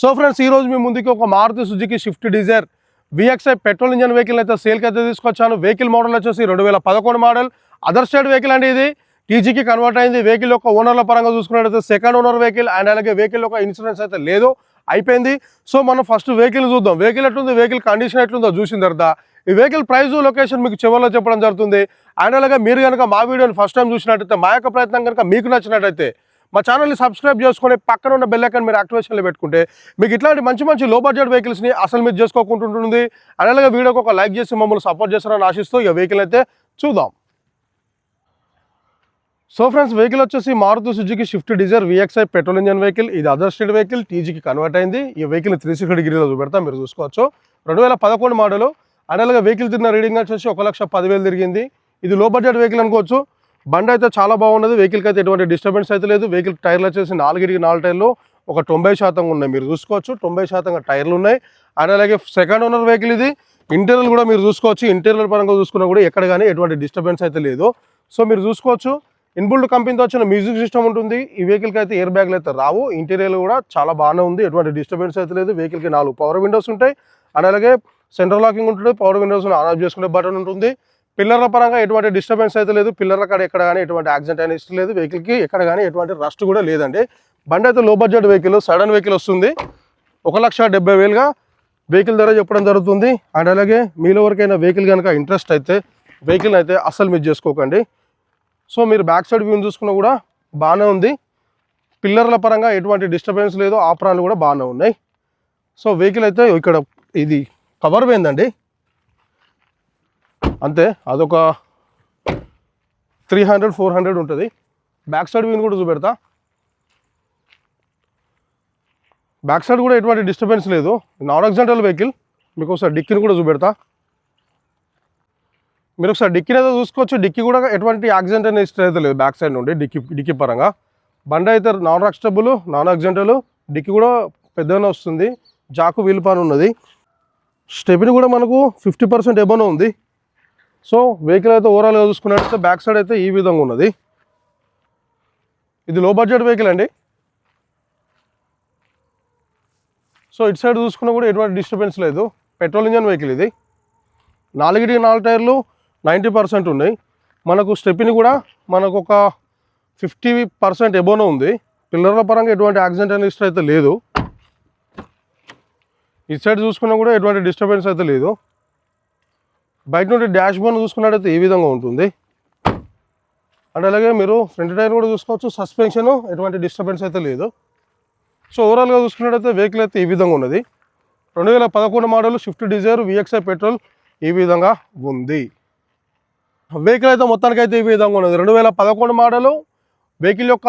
So friends ఈ రోజు మీ ముందుకి ఒక Maruti Suzuki Swift Dzire VXI petrol engine vehicle అయితే సేల్కి అయితే తీసుకొచ్చాను. వెహికల్ మోడల్ వచ్చేసి రెండు వేల పదకొండు మోడల్. అదర్ స్టేట్ వెహికల్ అండి ఇది. టీజీకి కన్వర్ట్ అయింది. వెహికల్ యొక్క ఓనర్ల పరంగా చూసుకున్నట్లయితే సెకండ్ ఓనర్ వెహికల్ అండ్ అలాగే వెహికల్ యొక్క ఇన్సూరెన్స్ అయితే లేదు. అయిపోయింది. సో మనం ఫస్ట్ వెహికల్ చూద్దాం. వెహికల్ ఎట్లుంది? వెహికల్ కండిషన్ ఎట్లుందో చూసిన తర్వాత ఈ వెహికల్ ప్రైస్ లొకేషన్ మీకు చివరిలో చెప్పడం జరుగుతుంది. అండ్ అలాగే మీరు కనుక మా వీడియోని ఫస్ట్ టైం చూసినట్టయితే మా యొక్క ప్రయత్నం కనుక మీకు నచ్చినట్టయితే మా ఛానల్ని సబ్స్క్రైబ్ చేసుకొని పక్కన ఉన్న బెల్ మీరు యాక్టివేషన్లో పెట్టుకుంటే మీకు ఇట్లాంటి మంచి మంచి లో బడ్జెట్ వెహికల్స్ని అసలు మీరు చేసుకోకుంటుంటుంది. అలాగే వీడియోకి ఒక లైక్ చేసి మమ్మల్ని సపోర్ట్ చేస్తారని ఆశిస్తూ ఈ వెహికల్ అయితే చూద్దాం. సో ఫ్రెండ్స్ వెహికల్ వచ్చేసి Maruti Suzuki Swift Dzire VXI petrol engine vehicle ఇది అదర్ స్టేట్ వెహికల్ టీజీకి కన్వర్ట్ అయింది. ఈ వెహికల్ త్రీ సిక్స్టీ డిగ్రీలో చూపెడతా మీరు చూసుకోవచ్చు. రెండు వేల పదకొండు మోడల్ అలాగే వెహికల్ తిరిగిన రీడింగ్ వచ్చేసి ఒక లక్ష పదివేలు తిరిగింది. ఇది లో బడ్జెట్ వెహికల్ అనుకోవచ్చు. బండి అయితే చాలా బాగున్నది. వెహికల్కి అయితే ఎటువంటి డిస్టర్బెన్స్ అయితే లేదు. వెహికల్ టైర్లు వచ్చేసి నాలుగిటికి నాలుగు టైర్లు ఒక తొంభై శాతం ఉన్నాయి. మీరు చూసుకోవచ్చు తొంభై శాతంగా టైర్లు ఉన్నాయి. అండ్ అలాగే సెకండ్ ఓనర్ వెహికల్ ఇది. ఇంటీరియర్ కూడా మీరు చూసుకోవచ్చు. ఇంటీరియర్ పరంగా చూసుకున్నా కూడా ఎక్కడ కానీ ఎటువంటి డిస్టర్బెన్స్ అయితే లేదు. సో మీరు చూసుకోవచ్చు. ఇన్బుల్డ్ కంపెనీతో వచ్చిన మ్యూజిక్ సిస్టమ్ ఉంటుంది. ఈ వెహికల్కి అయితే ఇయర్ బ్యాగ్లు అయితే రావు. ఇంటీరియర్ కూడా చాలా బాగానే ఉంది. ఎటువంటి డిస్టర్బెన్స్ అయితే లేదు. వెహికల్కి నాలుగు పవర్ విండోస్ ఉంటాయి. అండ్ అలాగే సెంట్రల్ లాకింగ్ ఉంటుంది. పవర్ విండోస్ ఆన్ ఆఫ్ చేసుకునే బటన్ ఉంటుంది. పిల్లర్ల పరంగా ఎటువంటి డిస్టర్బెన్స్ అయితే లేదు. పిల్లర్ల కాడ ఎక్కడ కానీ ఎటువంటి యాక్సిడెంట్ అయిన ఇష్టం లేదు. వెహికల్కి ఎక్కడ కానీ ఎటువంటి రస్ట్ కూడా లేదండి. బండి అయితే లో బడ్జెట్ వెహికల్ సడన్ వెహికల్ వస్తుంది. ఒక లక్ష డెబ్బై వేలుగా వెహికల్ ధర చెప్పడం జరుగుతుంది. అండ్ అలాగే మీలో వరకైనా వెహికల్ కనుక ఇంట్రెస్ట్ అయితే వెహికల్ అయితే అస్సలు మిస్ చేసుకోకండి. సో మీరు బ్యాక్ సైడ్ వ్యూని చూసుకున్నా కూడా బాగానే ఉంది. పిల్లర్ల పరంగా ఎటువంటి డిస్టర్బెన్స్ లేదు. ఆపరాలు కూడా బాగానే ఉన్నాయి. సో వెహికల్ అయితే ఇక్కడ ఇది కవర్ పోయిందండి. అంతే అదొక త్రీ హండ్రెడ్ ఫోర్ హండ్రెడ్ ఉంటుంది. బ్యాక్ సైడ్ వ్యూని కూడా చూపెడతా. బ్యాక్ సైడ్ కూడా ఎటువంటి డిస్టర్బెన్స్ లేదు. నాన్ ఎగ్జాంటల్ వెహికల్ మీకు ఒకసారి డిక్కీని కూడా చూపెడతా. మీరు ఒకసారి డిక్కీని అయితే చూసుకోవచ్చు. డిక్కీ కూడా ఎటువంటి యాక్సిడెంట్ అనే హిస్టరీ అయితే లేదు బ్యాక్ సైడ్ నుండి డిక్కీ డిక్కీ పరంగా. బండి అయితే నాన్ రక్స్టబుల్ నాన్ ఎగ్జాంటల్ డిక్కీ కూడా పెద్దగానే వస్తుంది. జాకు వీల్ పాన్ ఉన్నది స్టెప్ని కూడా మనకు ఫిఫ్టీ పర్సెంట్ ఎబోనే ఉంది. సో వెహికల్ అయితే ఓవరాల్గా చూసుకున్నట్టయితే బ్యాక్ సైడ్ అయితే ఈ విధంగా ఉన్నది. ఇది లో బడ్జెట్ వెహికల్ అండి. సో ఇటు సైడ్ చూసుకున్నా కూడా ఎటువంటి డిస్టర్బెన్స్ లేదు. పెట్రోల్ ఇంజన్ వెహికల్ ఇది. నాలుగిటి నాలుగు టైర్లు నైంటీ పర్సెంట్ ఉన్నాయి. మనకు స్టెప్ని కూడా మనకు ఒక ఫిఫ్టీ పర్సెంట్ ఎబోనే ఉంది. పిల్లర్ల పరంగా ఎటువంటి యాక్సిడెంట్ అనే హిస్టరీ అయితే లేదు. ఇటు సైడ్ చూసుకున్నా కూడా ఎటువంటి డిస్టర్బెన్స్ అయితే లేదు. బయట నుండి డాష్ బోర్డ్ చూసుకున్నట్టయితే ఈ విధంగా ఉంటుంది. అండ్ అలాగే మీరు ఫ్రంట్ టైర్ కూడా చూసుకోవచ్చు. సస్పెన్షన్ ఎటువంటి డిస్టర్బెన్స్ అయితే లేదు. సో ఓవరాల్గా చూసుకున్నట్టయితే వెహికల్ అయితే ఈ విధంగా ఉన్నది. రెండు వేల పదకొండు model Swift Dzire VXI petrol ఈ విధంగా ఉంది. వెహికల్ అయితే మొత్తానికి అయితే ఈ విధంగా ఉన్నది. రెండు వేల పదకొండు మోడలు వెహికల్ యొక్క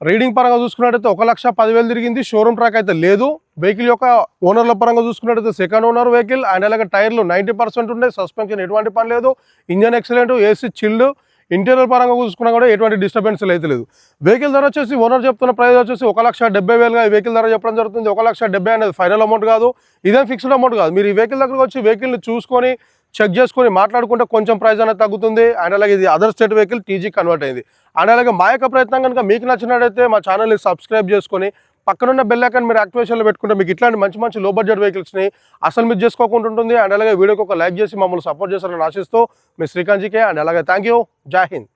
రీడింగ్ పరంగా చూసుకున్నట్టయితే ఒక లక్ష పదివేలు తిరిగింది. షోరూమ్ ట్రాక్ అయితే లేదు. వెహికల్ యొక్క ఓనర్ల పరంగా చూసుకున్నట్టయితే సెకండ్ ఓనర్ వెహికల్ అండ్ అలాగే టైర్లు నైంటీ పర్సెంట్ ఉన్నాయి సస్పెన్షన్ ఎటువంటి పని లేదు. Engine excellent AC chilled interior పరంగా చూసుకున్నా కూడా ఎటువంటి డిస్టర్బెన్స్ అయితే లేదు. వెహికల్ ధర వచ్చేసి ఓనర్ చెప్తున్న ప్రైస్ వచ్చేసి ఒక లక్ష డెబ్బై వేలుగా ఈ వెహికల్ ధర చెప్పడం జరుగుతుంది. ఒక లక్ష డెబ్బై అనేది ఫైనల్ అమౌంట్ కాదు. ఇదేం ఫిక్స్డ్ అమౌంట్ కాదు. మీరు ఈ వెహికల్ దగ్గరకు వచ్చి వెహికల్ని చూసుకొని చెక్ చేసుకొని మాట్లాడుకుంటే కొంచెం ప్రైస్ అనేది తగ్గుతుంది. అండ్ అలాగే ఇది other state vehicle TG convert అయింది. అండ్ అలాగే మా యొక్క ప్రయత్నం కనుక మీకు నచ్చినట్టయితే మా ఛానల్ని సబ్స్క్రైబ్ చేసుకొని పక్కనున్న బెల్ ఐకాన్ మీరు యాక్టివేషన్లో పెట్టుకుంటే మీకు ఇట్లాంటి మంచి మంచి లో బడ్జెట్ వెహికల్స్ని అసలు మిస్ చేసుకోకుండా ఉంటుంది. అండ్ అలాగే వీడియోకి ఒక లైక్ చేసి మమ్మల్ని సపోర్ట్ చేస్తారని ఆశిస్తూ మీ శ్రీకాంత్జీకే అండ్ అలాగే థ్యాంక్ యూ జై హింద్